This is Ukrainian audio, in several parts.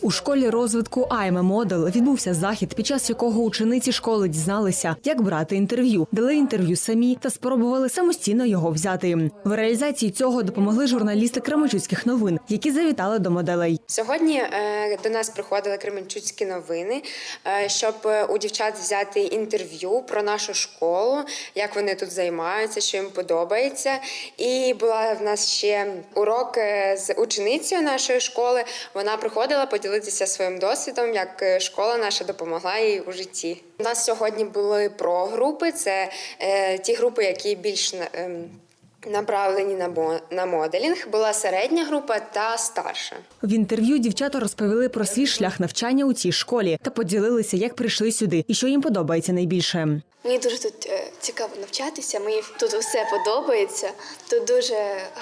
У школі розвитку Айме Модел відбувся захід, під час якого учениці школи дізналися, як брати інтерв'ю, дали інтерв'ю самі та спробували самостійно його взяти. В реалізації цього допомогли журналісти Кременчуцьких новин, які завітали до моделей. Сьогодні е, до нас приходили кременчуцькі новини, е, щоб е, у дівчат взяти інтерв'ю про нашу школу, як вони тут займаються, що їм подобається. І була в нас ще урок з ученицею нашої школи. Вона приходила поділитися своїм досвідом, як е, школа наша допомогла їй у житті. У нас сьогодні були про групи. Це е, ті групи, які більш ем, направлені на на моделінг. Була середня група та старша. В інтерв'ю дівчата розповіли про свій шлях навчання у цій школі та поділилися, як прийшли сюди і що їм подобається найбільше. Мені дуже тут е, цікаво навчатися. Мені тут усе подобається. Тут дуже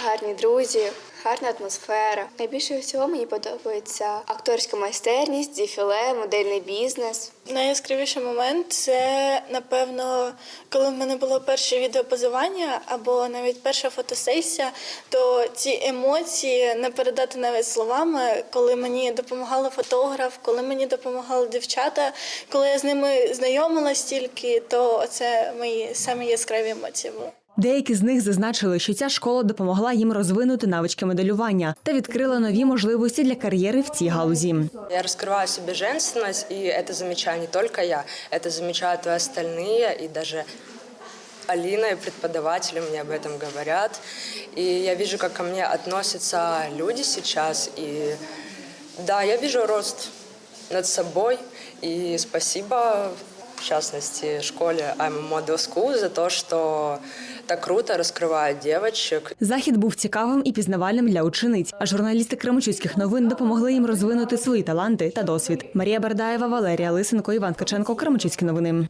гарні друзі, гарна атмосфера. Найбільше всього мені подобається акторська майстерність, дефіле, модельний бізнес. Найяскравіший момент це напевно, коли в мене було перше відеопозування або навіть перша фотосесія, то ці емоції не передати навіть словами, коли мені допомагали фотограф, коли мені допомагали дівчата, коли я з ними знайомилась тільки, то це мої самі яскраві емоції були. Деякі з них зазначили, що ця школа допомогла їм розвинути навички моделювання та відкрила нові можливості для кар'єри в цій галузі. Я раскрываю в себе женственность, и это замечаю не только я, это замечают и остальные, и даже Алина и преподаватели мне об этом говорят. И я вижу, как ко мне относятся люди сейчас. И да, я вижу рост над собой. И спасибо, в частности, школе I'm a Model School за то, що так круто розкривають дівчинок. Захід був цікавим і пізнавальним для учениць. А журналісти Кременчуцьких новин допомогли їм розвинути свої таланти та досвід. Марія Бердаєва, Валерія Лисенко, Іван Каченко, Кремчуцькі новини.